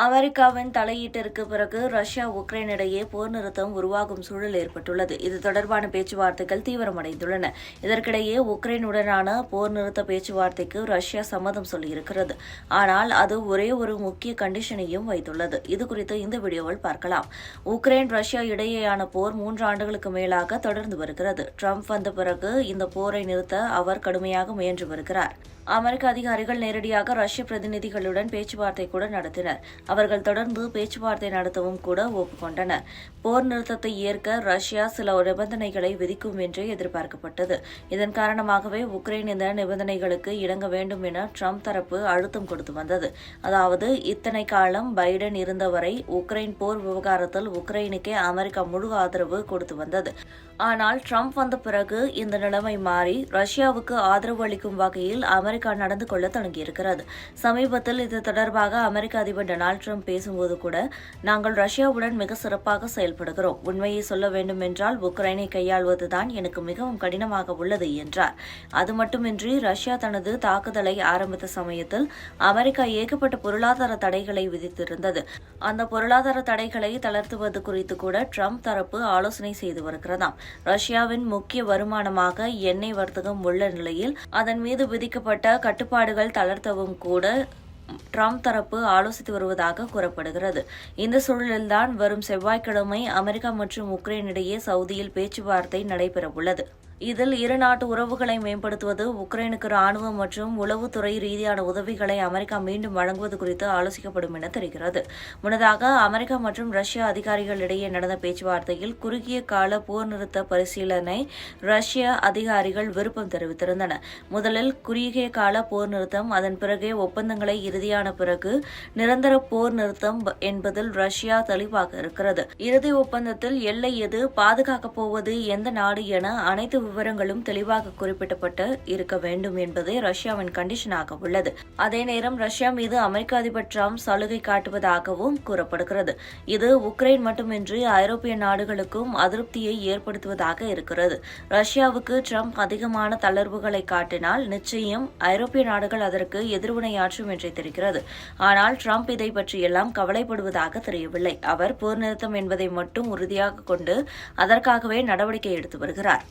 அமெரிக்காவின் தலையீட்டிற்கு பிறகு Russia Ukraine இடையே போர் நிறுத்தம் உருவாகும் சூழல் ஏற்பட்டுள்ளது. இது தொடர்பான பேச்சுவார்த்தைகள் தீவிரமடைந்துள்ளன. இதற்கிடையே உக்ரைனுடனான போர் நிறுத்த பேச்சுவார்த்தைக்கு ரஷ்யா சம்மதம் சொல்லியிருக்கிறது. ஆனால் அது ஒரே ஒரு முக்கிய கண்டிஷனையும் வைத்துள்ளது. இது குறித்து இந்த வீடியோவில் பார்க்கலாம். உக்ரைன் ரஷ்யா இடையேயான போர் மூன்று ஆண்டுகளுக்கு மேலாக தொடர்ந்து வருகிறது. ட்ரம்ப் வந்த பிறகு இந்த போரை நிறுத்த அவர் கடுமையாக முயன்று வருகிறார். அமெரிக்க அதிகாரிகள் நேரடியாக ரஷ்ய பிரதிநிதிகளுடன் பேச்சுவார்த்தை கூட நடத்தினர். அவர்கள் தொடர்ந்து பேச்சுவார்த்தை நடத்தவும் கூட ஒப்புக்கொண்டனர். போர் நிறுத்தத்தை ஏற்க ரஷ்யா சில நிபந்தனைகளை விதிக்கும் என்று எதிர்பார்க்கப்பட்டது. இதன் காரணமாகவே உக்ரைன் இந்த நிபந்தனைகளுக்கு இணங்க வேண்டும் என ட்ரம்ப் தரப்பு அழுத்தம் கொடுத்து வந்தது. அதாவது இத்தனை காலம் பைடன் இருந்தவரை உக்ரைன் போர் விவகாரத்தில் உக்ரைனுக்கே அமெரிக்கா முழு ஆதரவு கொடுத்து வந்தது. ஆனால் ட்ரம்ப் வந்த பிறகு இந்த நிலைமை மாறி ரஷ்யாவுக்கு ஆதரவு அளிக்கும் வகையில் அமெரிக்கா நடந்து கொள்ள தொடங்கியிருக்கிறது. சமீபத்தில் இது தொடர்பாக அமெரிக்க அதிபர் டொனால்டு ட்ரம்ப் பேசும்போது கூட நாங்கள் ரஷ்யாவுடன் மிக சிறப்பாக செயல்படுகிறோம். உண்மையை சொல்ல வேண்டும் என்றால் உக்ரைனை கையாள்வதுதான் எனக்கு மிகவும் கடினமாக உள்ளது என்றார். அது மட்டுமின்றி ரஷ்யா தனது தாக்குதலை ஆரம்பித்த சமயத்தில் அமெரிக்கா ஏகப்பட்ட பொருளாதார தடைகளை விதித்திருந்தது. அந்த பொருளாதார தடைகளை தளர்த்துவது குறித்து கூட ட்ரம்ப் தரப்பு ஆலோசனை செய்து வருகிறதாம். ரஷ்யாவின் முக்கிய வருமானமாக எண்ணெய் வர்த்தகம் உள்ள நிலையில் அதன் மீது விதிக்கப்பட்ட கட்டுப்பாடுகள் தளர்த்தவும் கூட ட்ரம்ப் தரப்பு ஆலோசித்து வருவதாக கூறப்படுகிறது. இந்த சூழலில்தான் வரும் செவ்வாய்க்கிழமை அமெரிக்கா மற்றும் உக்ரைன் இடையே சவுதியில் பேச்சுவார்த்தை நடைபெறவுள்ளது. இதில் இரு நாட்டு உறவுகளை மேம்படுத்துவது உக்ரைனுக்கு ராணுவம் மற்றும் உளவுத்துறை ரீதியான உதவிகளை அமெரிக்கா மீண்டும் வழங்குவது குறித்து ஆலோசிக்கப்படும் என தெரிகிறது. முன்னதாக அமெரிக்கா மற்றும் ரஷ்யா அதிகாரிகளிடையே நடந்த பேச்சுவார்த்தையில் குறுகிய கால போர் நிறுத்த பரிசீலனை ரஷ்ய அதிகாரிகள் விருப்பம் தெரிவித்திருந்தனர். முதலில் குறுகிய கால போர் நிறுத்தம் அதன் பிறகே ஒப்பந்தங்களை இறுதியான பிறகு நிரந்தர போர் நிறுத்தம் என்பதில் ரஷ்யா தெளிவாக இருக்கிறது. இறுதி ஒப்பந்தத்தில் எல்லை எது பாதுகாக்கப் போவது எந்த நாடு என அனைத்து விவரங்களும் தெளிவாக குறிப்பிடப்பட்டு இருக்க வேண்டும் என்பதே ரஷ்யாவின் கண்டிஷனாக உள்ளது. அதே நேரம் ரஷ்யா மீது அமெரிக்க அதிபர் ட்ரம்ப் சலுகை காட்டுவதாகவும் கூறப்படுகிறது. இது உக்ரைன் மட்டுமின்றி ஐரோப்பிய நாடுகளுக்கும் அதிருப்தியை ஏற்படுத்துவதாக இருக்கிறது. ரஷ்யாவுக்கு ட்ரம்ப் அதிகமான தளர்வுகளை காட்டினால் நிச்சயம் ஐரோப்பிய நாடுகள் அதற்கு எதிர்வினையாற்றும் என்றே தெரிகிறது. ஆனால் ட்ரம்ப் இதை பற்றியெல்லாம் கவலைப்படுவதாக தெரியவில்லை. அவர் போர் நிறுத்தம் என்பதை மட்டும் உறுதியாக கொண்டு அதற்காகவே நடவடிக்கை எடுத்து வருகிறார்.